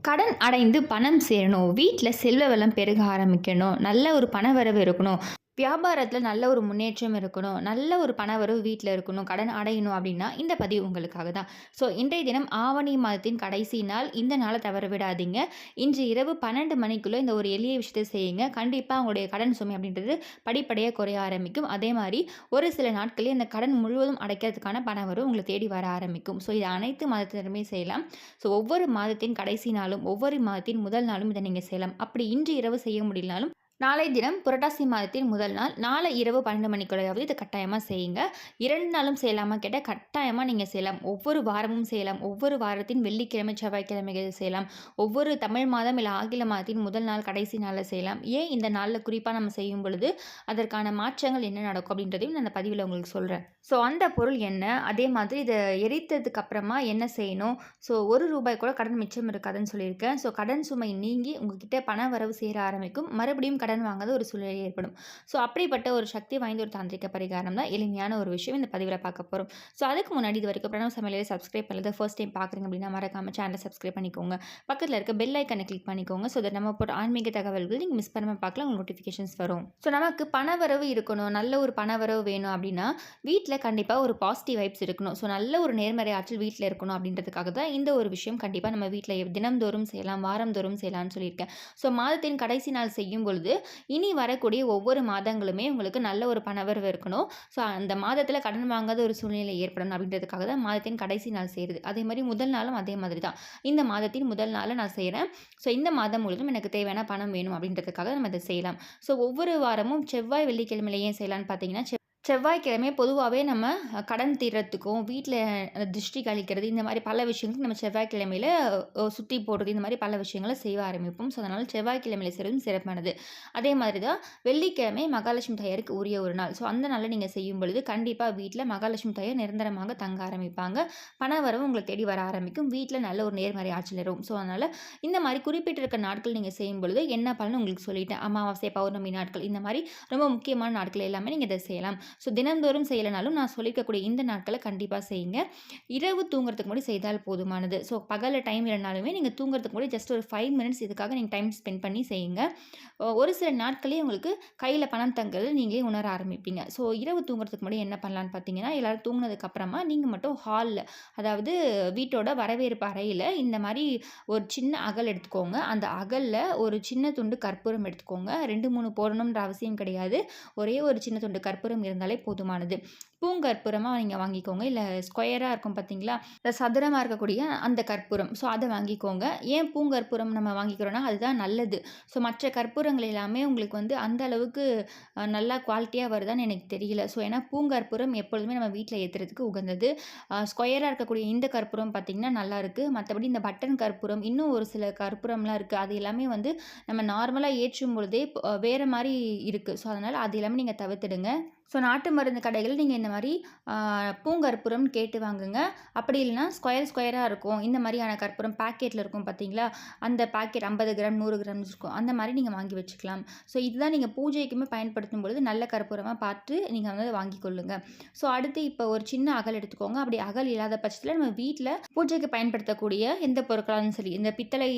கடன் அடைந்து பணம் சேரணும். வீட்டில் செல்வ வளம் பெருக ஆரம்பிக்கணும். நல்ல ஒரு பண வரவு இருக்கணும். வியாபாரத்தில் நல்ல ஒரு முன்னேற்றம் இருக்கணும் நல்ல ஒரு பணவரவு வீட்டில் இருக்கணும் கடன் அடையணும் அப்படின்னா இந்த பதிவு உங்களுக்காக தான். ஸோ இன்றைய தினம் ஆவணி மாதத்தின் கடைசி நாள். இந்த நாளை தவற விடாதீங்க. இன்று இரவு பன்னெண்டு மணிக்குள்ளே இந்த ஒரு எளிய விஷயத்தை செய்யுங்க. கண்டிப்பாக உங்களுடைய கடன் சுமை அப்படின்றது படிப்படியாக குறைய ஆரம்பிக்கும். அதே மாதிரி ஒரு சில நாட்களே இந்த கடன் முழுவதும் அடைக்கிறதுக்கான பணவரவு உங்களை தேடி வர ஆரம்பிக்கும். ஸோ இது அனைத்து மாதத்தினருமே செய்யலாம். ஸோ ஒவ்வொரு மாதத்தின் கடைசி நாளும் ஒவ்வொரு மாதத்தின் முதல் நாளும் இதை நீங்கள் செய்யலாம். அப்படி இன்று இரவு செய்ய முடியலனாலும் நாளை தினம் புரட்டாசி மாதத்தின் முதல் நாள் நாளை இரவு பன்னெண்டு மணிக்குள்ளையாவது இதை கட்டாயமாக செய்யுங்க. இரண்டு நாளும் செய்யலாமா கேட்டால் கட்டாயமாக நீங்கள் செய்யலாம். ஒவ்வொரு வாரமும் செய்யலாம். ஒவ்வொரு வாரத்தின் வெள்ளிக்கிழமை செவ்வாய்க்கிழமைகள் செய்யலாம். ஒவ்வொரு தமிழ் மாதம் இல்லை ஆங்கில மாதத்தின் முதல் நாள் கடைசி நாளில் செய்யலாம். ஏன் இந்த நாளில் குறிப்பாக நம்ம செய்யும் பொழுது அதற்கான மாற்றங்கள் என்ன நடக்கும் அப்படின்றதையும் நான் அந்த பதிவில் உங்களுக்கு சொல்கிறேன் ஸோ அந்த பொருள் என்ன? அதே மாதிரி இதை எரித்ததுக்கு அப்புறமா என்ன செய்யணும்? ஸோ ஒரு ரூபாய் கூட கடன் மிச்சம் இருக்காதுன்னு சொல்லியிருக்கேன். ஸோ கடன் சுமை நீங்கி உங்ககிட்ட பண வரவு சேர ஆரம்பிக்கும். மறுபடியும் கடன் வாங்காத ஒரு சூழ்நிலை ஏற்படும். ஸோ அப்படிப்பட்ட ஒரு சக்தி வாய்ந்த ஒரு தாந்திரிக பரிகாரம் தான் எளிமையான ஒரு விஷயம் இந்த பதிவில் பார்க்க போகிறோம் ஸோ அதுக்கு முன்னாடி இது வரைக்கும் பிரணவ சமையலை சப்ஸ்கிரைப் பண்ணது ஃபர்ஸ்ட் டைம் பார்க்குறீங்க அப்படின்னா மறக்காம சேனலை சப்ஸ்கிரைப் பண்ணிக்கோங்க. பக்கத்தில் இருக்க பெல் ஐக்கனை கிளிக் பண்ணிக்கோங்க. ஸோ நம்ம போட்டு ஆன்மீக தகவல்கள் நீங்கள் மிஸ் பண்ணாமல் பார்க்கலாம் உங்களுக்கு நோட்டிஃபிகேஷன்ஸ் வரும். ஸோ நமக்கு பணவரவு இருக்கணும் நல்ல ஒரு பணவரவு வேணும் அப்படின்னா வீட்டில் கண்டிப்பாக ஒரு பாசிட்டிவ் வைப்ஸ் இருக்கணும். ஸோ நல்ல ஒரு நேர்மறை ஆற்றல் வீட்டில் இருக்கணும் அப்படின்றதுக்காக தான் இந்த ஒரு விஷயம் கண்டிப்பாக நம்ம வீட்டில் தினம்தோறும் செய்யலாம் வாரந்தோறும் செய்யலாம்னு சொல்லியிருக்கேன். ஸோ மாதத்தின் கடைசி நாள் செய்யும் பொழுது இனி வரக்கூடிய ஒவ்வொரு மாதங்களுமே உங்களுக்கு நல்ல ஒரு பணவரவு இருக்கணும். ஸோ அந்த மாதத்தில் கடன் வாங்காத ஒரு சூழ்நிலை ஏற்படணும் அப்படின்றதுக்காக தான் மாதத்தின் கடைசி நாள் செய்கிறது அதே மாதிரி முதல் நாளும் அதே மாதிரி தான். இந்த மாதத்தின் முதல் நாளில் நான் செய்கிறேன் ஸோ இந்த மாதம் முழுவதும் எனக்கு தேவையான பணம் வேணும் அப்படின்றதுக்காக நம்ம இதை செய்யலாம். ஸோ ஒவ்வொரு வாரமும் செவ்வாய் வெள்ளிக்கிழமையில ஏன் செய்யலாம்னு பார்த்தீங்கன்னா செவ்வாய்க்கிழமை பொதுவாகவே நம்ம கடன் தீர்றதுக்கும் வீட்டில் திருஷ்டி கழிக்கிறது இந்த மாதிரி பல விஷயங்களுக்கு நம்ம செவ்வாய்க்கிழமையில சுற்றி போடுறது இந்த மாதிரி பல விஷயங்களை செய்ய ஆரம்பிப்போம். ஸோ அதனால் செவ்வாய்க்கிழமையில செய்வதும் சிறப்பானது. அதே மாதிரி தான் வெள்ளிக்கிழமை மகாலட்சுமி தாயாருக்கு உரிய ஒரு நாள். ஸோ அந்த நாளில் நீங்கள் செய்யும் பொழுது கண்டிப்பாக வீட்டில் மகாலட்சுமி தாயார் நிரந்தரமாக தங்க ஆரம்பிப்பாங்க. பண வரவு உங்களை தேடி வர ஆரம்பிக்கும். வீட்டில் நல்ல ஒரு நேர்மறை ஆற்றல் இருக்கும் ஸோ அதனால் இந்த மாதிரி குறிப்பிட்டிருக்க நாட்கள் நீங்கள் செய்யும் பொழுது என்ன பலன் உங்களுக்கு சொல்லிட்டேன். அமாவாசை பௌர்ணமி நாட்கள் இந்த மாதிரி ரொம்ப முக்கியமான நாட்கள் எல்லாமே நீங்கள் இதை செய்யலாம். ஸோ தினந்தோறும் செய்யலைனாலும் நான் சொல்லியிருக்கக்கூடிய இந்த நாட்களை கண்டிப்பாக செய்யுங்க. இரவு தூங்குறதுக்கு முன்னாடி செய்தால் போதுமானது. ஸோ பகலில் டைம் இல்லைனாலுமே நீங்கள் தூங்குறதுக்கு முன்னாடி ஜஸ்ட் ஒரு ஃபைவ் மினிட்ஸ் இதுக்காக நீங்கள் டைம் ஸ்பெண்ட் பண்ணி செய்யுங்க. ஒரு சில நாட்களே உங்களுக்கு கையில் பணம் தங்குறது நீங்களே உணர ஆரம்பிப்பீங்க. ஸோ இரவு தூங்குறதுக்கு முன்னாடி என்ன பண்ணலான்னு பார்த்தீங்கன்னா எல்லோரும் தூங்குனதுக்கு அப்புறமா நீங்கள் மட்டும் ஹாலில் அதாவது வீட்டோட வரவேற்பு அறையில் இந்த மாதிரி ஒரு சின்ன அகல் எடுத்துக்கோங்க. அந்த அகலில் ஒரு சின்ன துண்டு கற்பூரம் எடுத்துக்கோங்க. ரெண்டு மூணு போடணுன்ற அவசியம் கிடையாது. ஒரே ஒரு சின்ன துண்டு கற்பூரம் இருந்தாலே போதுமானது. பூங்கற்பூரமாக நீங்கள் வாங்கிக்கோங்க. இல்லை ஸ்கொயராக இருக்கும் பார்த்தீங்களா இல்லை சதுரமாக இருக்கக்கூடிய அந்த கற்பூரம். ஸோ அதை வாங்கிக்கோங்க. ஏன் பூங்கற்பூரம் நம்ம வாங்கிக்கிறோன்னா அதுதான் நல்லது. ஸோ மற்ற கற்பூரங்கள் எல்லாமே உங்களுக்கு வந்து அந்த அளவுக்கு நல்லா குவாலிட்டியாக வருதான்னு எனக்கு தெரியல. ஸோ ஏன்னா பூங்கற்பூரம் எப்பொழுதுமே நம்ம வீட்டில் ஏற்றுறதுக்கு உகந்தது. ஸ்கொயராக இருக்கக்கூடிய இந்த கற்பூரம் பார்த்திங்கன்னா நல்லாயிருக்கு மற்றபடி இந்த பட்டன் கற்பூரம் இன்னும் ஒரு சில கற்பூரம்லாம் இருக்குது அது எல்லாமே வந்து நம்ம நார்மலாக ஏற்றும் பொழுதே வேறு மாதிரி இருக்குது ஸோ அதனால் அது எல்லாமே நீங்கள் தவிர்த்துடுங்க. ஸோ நாட்டு மருந்து கடைகளில் நீங்கள் இந்த மாதிரி ஆஹ், பூங்கற்பூரம்னு கேட்டு வாங்குங்க. அப்படி இல்லைன்னா ஸ்கொயர் ஸ்கொயராக இருக்கும். இந்த மாதிரியான கற்பூரம் பாக்கெட்டில் இருக்கும் பார்த்தீங்களா அந்த பேக்கெட் ஐம்பது கிராம் நூறு கிராம்ஸ் இருக்கும். அந்த மாதிரி நீங்கள் வாங்கி வச்சுக்கலாம். ஸோ இதுதான் நீங்கள் பூஜைக்குமே பயன்படுத்தும் பொழுது நல்ல கற்பூரமாக பார்த்து நீங்கள் வந்து வாங்கி கொள்ளுங்க. ஸோ அடுத்து இப்போ ஒரு சின்ன அகல் எடுத்துக்கோங்க. அப்படி அகல் இல்லாத பட்சத்தில் நம்ம வீட்டில் பூஜைக்கு பயன்படுத்தக்கூடிய எந்த பொருட்களாலும் சரி இந்த பித்தளை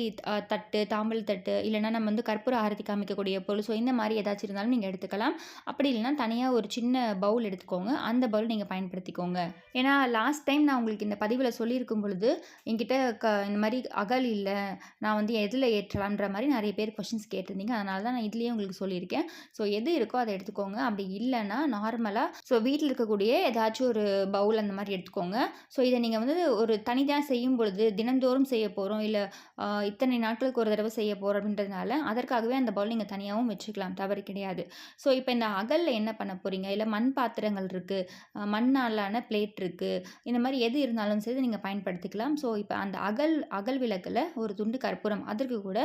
தட்டு தாம்பல் தட்டு இல்லைன்னா நம்ம வந்து கற்பூர ஆரத்தி காமிக்கக்கூடிய பொருள். ஸோ இந்த மாதிரி ஏதாச்சும் இருந்தாலும் நீங்கள் எடுத்துக்கலாம். அப்படி இல்லைன்னா தனியாக ஒரு சின்ன சின்ன பவுல் எடுத்துக்கோங்க. அந்த பவுல் நீங்கள் பயன்படுத்திக்கோங்க. ஏன்னா லாஸ்ட் டைம் நான் உங்களுக்கு இந்த பதிவில் சொல்லியிருக்கும் பொழுது என்கிட்ட க இந்த மாதிரி அகல் இல்லை. நான் வந்து எதில் ஏற்றலான்ற மாதிரி நிறைய பேர் கொஷின்ஸ் கேட்டிருந்தீங்க. அதனால தான் நான் இதுலேயே உங்களுக்கு சொல்லியிருக்கேன். ஸோ எது இருக்கோ அதை எடுத்துக்கோங்க. அப்படி இல்லைன்னா நார்மலாக ஸோ வீட்டில் இருக்கக்கூடிய ஏதாச்சும் ஒரு பவுல் அந்த மாதிரி எடுத்துக்கோங்க. ஸோ இதை நீங்கள் வந்து ஒரு தனியாக செய்யும் பொழுது தினந்தோறும் செய்ய போகிறோம் இல்லை இத்தனை நாட்களுக்கு ஒரு தடவை செய்ய போகிறோம் அப்படின்றதுனால அதற்காகவே அந்த பவுல் நீங்கள் தனியாகவும் வச்சுக்கலாம். தவறு கிடையாது. ஸோ இப்போ இந்த அகலில் என்ன பண்ண போகிறீங்க இல்லை மண் பாத்திரங்கள் இருக்குது மண்ணாலான பிளேட் இருக்குது இந்த மாதிரி எது இருந்தாலும் சரி நீங்கள் பயன்படுத்திக்கலாம். ஸோ இப்போ அந்த அகல் அகல் விளக்கில் ஒரு துண்டு கற்பூரம் அதற்கு கூட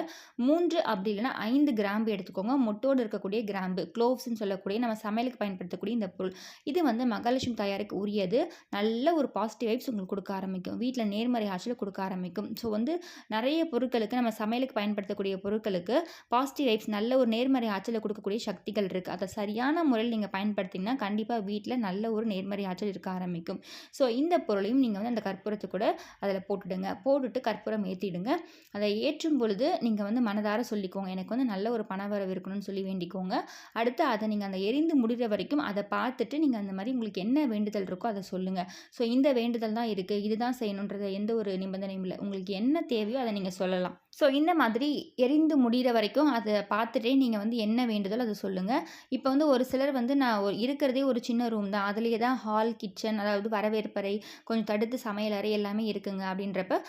மூன்று அப்படி இல்லைன்னா ஐந்து கிராம்பு எடுத்துக்கோங்க. மொட்டோடு இருக்கக்கூடிய கிராம்பு க்ளோவ்ஸ்ன்னு சொல்லக்கூடிய நம்ம சமையலுக்கு பயன்படுத்தக்கூடிய இந்த பொருள். இது வந்து மகாலட்சுமி தயாருக்கு உரியது. நல்ல ஒரு பாசிட்டிவ் வைப்ஸ் உங்களுக்கு கொடுக்க ஆரம்பிக்கும். வீட்டில் நேர்மறை ஆற்றல் கொடுக்க ஆரம்பிக்கும். ஸோ வந்து நிறைய பொருட்களுக்கு நம்ம சமையலுக்கு பயன்படுத்தக்கூடிய பொருட்களுக்கு பாசிட்டிவ் வைப்ஸ் நல்ல ஒரு நேர்மறை ஆற்றலை கொடுக்கக்கூடிய சக்திகள் இருக்குது அதை சரியான முறையில் நீங்கள் பயன்படுத்திங்கன்னா கண்டிப்பாக வீட்டில் நல்ல ஒரு நேர்மறை ஆற்றல் இருக்க ஆரம்பிக்கும். ஸோ இந்த பொருளையும் நீங்கள் வந்து அந்த கற்பூரத்தை கூட அதில் போட்டுடுங்க. போட்டுட்டு கற்பூரம் ஏற்றிடுங்க அதை ஏற்றும் பொழுது நீங்கள் வந்து மனதார சொல்லிக்கோங்க. எனக்கு வந்து நல்ல ஒரு பணவரவு இருக்கணும்னு சொல்லி வேண்டிக்கோங்க. அடுத்து அதை நீங்கள் அந்த எரிந்து முடிகிற வரைக்கும் அதை பார்த்துட்டு நீங்கள் அந்த மாதிரி உங்களுக்கு என்ன வேண்டுதல் இருக்கோ அதை சொல்லுங்கள் ஸோ இந்த வேண்டுதல் தான் இருக்குது இதுதான் செய்யணுன்றது எந்த ஒரு நிபந்தனையும் இல்லை. உங்களுக்கு என்ன தேவையோ அதை நீங்கள் சொல்லலாம். ஸோ இந்த மாதிரி எரிந்து முடிகிற வரைக்கும் அதை பார்த்துட்டே நீங்கள் வந்து என்ன வேண்டுதல் அதை சொல்லுங்கள் இப்போ வந்து ஒரு சிலர் வந்து நான் ஒரு இருக்கிறதே ஒரு சின்ன ரூம் தான். அதுலேயே தான் ஹால் கிச்சன் அதாவது வரவேற்பறை கொஞ்சம் தடுத்து சமையலறை எல்லாமே இருக்குங்க அப்படின்றப்ப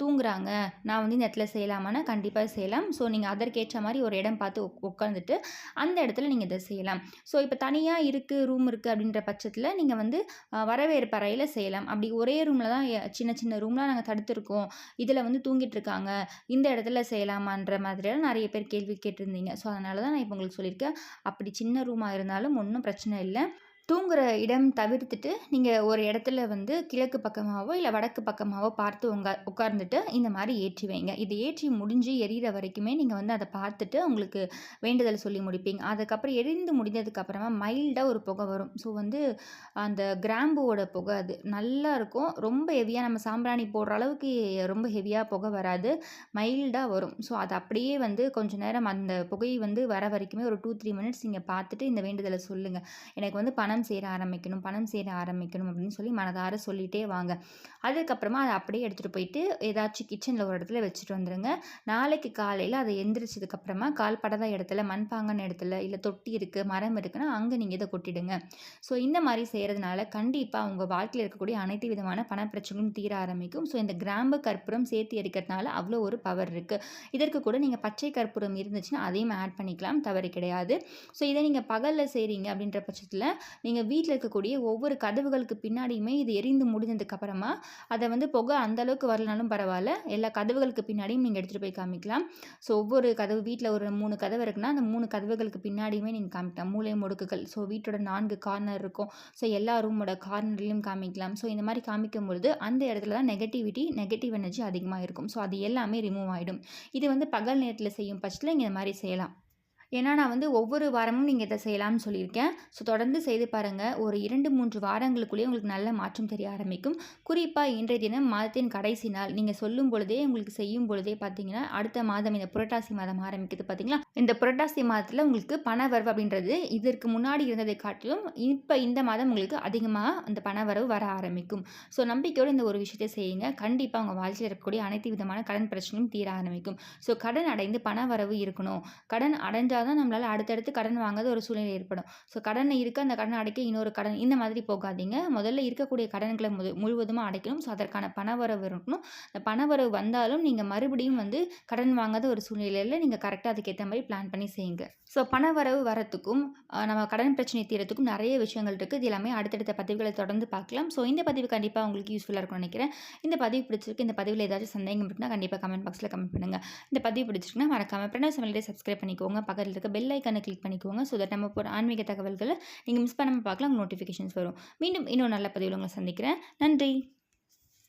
தூங்குறாங்க. நான் வந்து இந்த இடத்துல செய்யலாமான்னா கண்டிப்பாக செய்யலாம். ஸோ நீங்கள் அதற்கேற்ற மாதிரி ஒரு இடம் பார்த்து உட்காந்துட்டு அந்த இடத்துல நீங்கள் இதை செய்யலாம். ஸோ இப்போ தனியாக இருக்குது ரூம் இருக்குது அப்படின்ற பட்சத்தில் நீங்கள் வந்து வரவேற்பறையில் செய்யலாம். அப்படி ஒரே ரூமில் தான் சின்ன சின்ன ரூம்லாம் நாங்கள் தடுத்துருக்கோம். இதில் வந்து தூங்கிட்டு இருக்காங்க. இந்த இடத்துல செய்யலாமான்ற மாதிரியெல்லாம் நிறைய பேர் கேள்வி கேட்டிருந்தீங்க. ஸோ அதனால தான் நான் இப்போ உங்களுக்கு சொல்லியிருக்கேன். அப்படி சின்ன ரூமாக இருந்தாலும் ஒன்றும் பிரச்சனை இல்லை. தூங்குகிற இடம் தவிர்த்துட்டு நீங்கள் ஒரு இடத்துல வந்து கிழக்கு பக்கமாகவோ இல்லை வடக்கு பக்கமாகவோ பார்த்து உங்க உட்கார்ந்துட்டு இந்த மாதிரி ஏற்றி வைங்க. இது ஏற்றி முடிஞ்சு எரியிற வரைக்குமே நீங்கள் வந்து அதை பார்த்துட்டு உங்களுக்கு வேண்டுதல் சொல்லி முடிப்பீங்க. அதுக்கப்புறம் எரிந்து முடிஞ்சதுக்கப்புறமா மைல்டாக ஒரு புகை வரும். ஸோ வந்து அந்த கிராம்புவோட புகை அது. நல்லா இருக்கும். ரொம்ப ஹெவியாக நம்ம சாம்பிராணி போடுற அளவுக்கு ரொம்ப ஹெவியாக புகை வராது. மைல்டாக வரும். ஸோ அது அப்படியே வந்து கொஞ்சம் நேரம் அந்த புகை வந்து வர வரைக்குமே ஒரு டூ த்ரீ மினிட்ஸ் நீங்கள் பார்த்துட்டு இந்த வேண்டுதலை சொல்லுங்கள் எனக்கு வந்து பணம் பணம் சேர ஆரம்பிக்கணும் பணம் சேர ஆரம்பிக்கணும் அப்படின்னு சொல்லி மனதார சொல்லிகிட்டே வாங்க. அதுக்கப்புறமா அதை அப்படியே எடுத்துகிட்டு போயிட்டு ஏதாச்சும் கிச்சனில் ஒரு இடத்துல வச்சுட்டு வந்துடுங்க நாளைக்கு காலையில் அதை எந்திரிச்சதுக்கப்புறமா கால்படாத இடத்துல மண்பாங்கன இடத்துல இல்லை தொட்டி இருக்குது மரம் இருக்குன்னா அங்கே நீங்கள் இதை கொட்டிடுங்க. ஸோ இந்த மாதிரி செய்கிறதுனால கண்டிப்பாக உங்கள் வாழ்க்கையில் இருக்கக்கூடிய அனைத்து விதமான பண தீர ஆரம்பிக்கும். ஸோ இந்த கிராம்பு கற்பூரம் சேர்த்து எரிக்கிறதுனால அவ்வளோ ஒரு பவர் இருக்குது இதற்கு கூட நீங்கள் பச்சை கற்பூரம் இருந்துச்சுன்னா அதையும் ஆட் பண்ணிக்கலாம் தவறு கிடையாது. ஸோ இதை நீங்கள் பகலில் செய்கிறீங்க அப்படின்ற பட்சத்தில் நீங்கள் வீட்டில் இருக்கக்கூடிய ஒவ்வொரு கதவுகளுக்கு பின்னாடியுமே இது எரிந்து முடிஞ்சதுக்கு அப்புறமா அதை வந்து புகை அந்தளவுக்கு வரலனாலும் பரவாயில்ல. எல்லா கதவுகளுக்கு பின்னாடியும் நீங்கள் எடுத்துகிட்டு போய் காமிக்கலாம். ஸோ ஒவ்வொரு கதவு வீட்டில் ஒரு மூணு கதவு இருக்குன்னா அந்த மூணு கதவுகளுக்கு பின்னாடியுமே நீங்கள் காமிக்கலாம். மூளை முடுக்குகள் ஸோ வீட்டோட நான்கு கார்னர் இருக்கும். ஸோ எல்லா ரூமோட கார்னர்லையும் காமிக்கலாம். ஸோ இந்த மாதிரி காமிக்கும் பொழுது அந்த இடத்துல தான் நெகட்டிவிட்டி நெகட்டிவ் எனர்ஜி அதிகமாக இருக்கும். ஸோ அது எல்லாமே ரிமூவ் ஆகிடும் இது வந்து பகல் நேரத்தில் செய்யும் பட்சத்தில் இங்கே இந்த மாதிரி செய்யலாம். ஏன்னா நான் வந்து ஒவ்வொரு வாரமும் நீங்கள் இதை செய்யலாம்னு சொல்லியிருக்கேன். ஸோ தொடர்ந்து செய்து பாருங்கள் ஒரு இரண்டு மூன்று வாரங்களுக்குள்ளேயே உங்களுக்கு நல்ல மாற்றம் தெரிய ஆரம்பிக்கும். குறிப்பாக இன்றைய தினம் மாதத்தின் கடைசி நாள். நீங்கள் சொல்லும் பொழுதே உங்களுக்கு செய்யும் பொழுதே பார்த்தீங்கன்னா அடுத்த மாதம் இந்த புரட்டாசி மாதம் ஆரம்பிக்குது பார்த்தீங்களா? இந்த புரட்டாசி மாதத்தில் உங்களுக்கு பண வரவு அப்படின்றது இதற்கு முன்னாடி இருந்ததை காட்டிலும் இப்போ இந்த மாதம் உங்களுக்கு அதிகமாக அந்த பண வரவு வர ஆரம்பிக்கும். ஸோ நம்பிக்கையோடு இந்த ஒரு விஷயத்தை செய்யுங்க. கண்டிப்பாக உங்கள் வாழ்க்கையில் இருக்கக்கூடிய அனைத்து விதமான கடன் பிரச்சனையும் தீர ஆரம்பிக்கும். ஸோ கடன் அடைந்து பண வரவு இருக்கணும். கடன் அடைஞ்சால் தான் நம்மளால் அடுத்தடுத்து கடன் வாங்காத ஒரு சூழ்நிலை ஏற்படும். ஸோ கடன் இருக்க அந்த கடனை அடைக்க இன்னொரு கடன் இந்த மாதிரி போகாதீங்க. முதல்ல இருக்கக்கூடிய கடன்களை முது முழுவதுமாக அடைக்கணும். ஸோ அதற்கான பணவரவு இருக்கணும். அந்த பணவரவு வந்தாலும் நீங்கள் மறுபடியும் வந்து கடன் வாங்காத ஒரு சூழ்நிலையில் நீங்கள் கரெக்டாக அதுக்கேற்ற மாதிரி பிளான் பண்ணி செய்யுங்க. ஸோ பணவரவு வரத்துக்கும் நம்ம கடன் பிரச்சனை தீரத்துக்கும் நிறைய விஷயங்கள் இருக்குது இது எல்லாமே அடுத்தடுத்த பதிவுகளை தொடர்ந்து பார்க்கலாம். ஸோ இந்த பதிவு கண்டிப்பாக உங்களுக்கு யூஸ்ஃபுல்லாக இருக்கும்னு நினைக்கிறேன். இந்த பதிவு பிடிச்சிருக்கு இந்த பதிவில் ஏதாச்சும் சந்தேகம் இருக்குன்னா கண்டிப்பாக கமெண்ட் பாக்ஸில் கமெண்ட் பண்ணுங்கள் இந்த பதிவு பிடிச்சிருக்குன்னா மறக்காமல் பிரணவ் சமையலே சப்ஸ்கிரைப் பண்ணிக்கோங்க. பக்கத்தில் இருக்க பெல் ஐக்கானை கிளிக் பண்ணிக்கோங்க. ஸோ தட் நம்ம போகிற ஆன்மீக தகவல்களை நீங்கள் மிஸ் பண்ணாமல் பார்க்கலாம் நோட்டிஃபிகேஷன்ஸ் வரும். மீண்டும் இன்னும் நல்ல பதிவில் உங்களை சந்திக்கிறேன். நன்றி.